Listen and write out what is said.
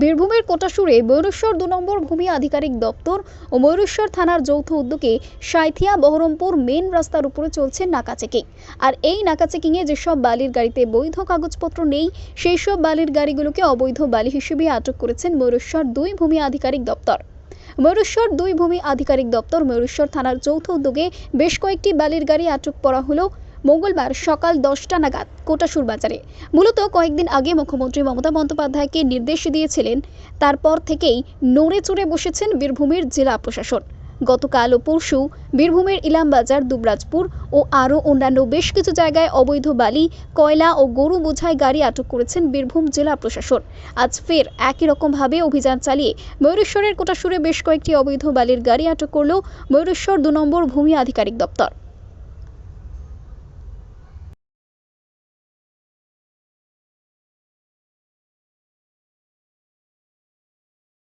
বীরভূমের কোটাসুরে ময়ূরেশ্বর দু নম্বর ভূমি আধিকারিক দপ্তর ও ময়ূরেশ্বর থানার যৌথ উদ্যোগে সাঁথিয়া বহরমপুর মেন রাস্তার উপরে চলছে নাকা চেকিং। আর এই নাকা চেকিংয়ে যেসব বালির গাড়িতে বৈধ কাগজপত্র নেই, সেই সব বালির গাড়িগুলোকে অবৈধ বালি হিসেবে আটক করেছেন ময়ূরেশ্বর দুই ভূমি আধিকারিক দপ্তর। ময়ূরেশ্বর দুই ভূমি আধিকারিক দপ্তর ময়ূরেশ্বর থানার যৌথ উদ্যোগে বেশ কয়েকটি বালির গাড়ি আটক করা হলো। মঙ্গলবার সকাল দশটা নাগাদ কোটাসুর বাজারে। মূলত কয়েকদিন আগে মুখ্যমন্ত্রী মমতা বন্দ্যোপাধ্যায়কে নির্দেশ দিয়েছিলেন, তারপর থেকেই নড়ে চড়ে বসেছেন বীরভূমের জেলা প্রশাসন। গতকাল ও পরশু বীরভূমের ইলামবাজার, দুবরাজপুর ও আরও অন্যান্য বেশ কিছু জায়গায় অবৈধ বালি, কয়লা ও গরু বোঝাই গাড়ি আটক করেছেন বীরভূম জেলা প্রশাসন। আজ ফের একই রকমভাবে অভিযান চালিয়ে ময়ূরেশ্বরের কোটাসুরে বেশ কয়েকটি অবৈধ বালির গাড়ি আটক করল ময়ূরেশ্বর দু নম্বর ভূমি আধিকারিক দপ্তর।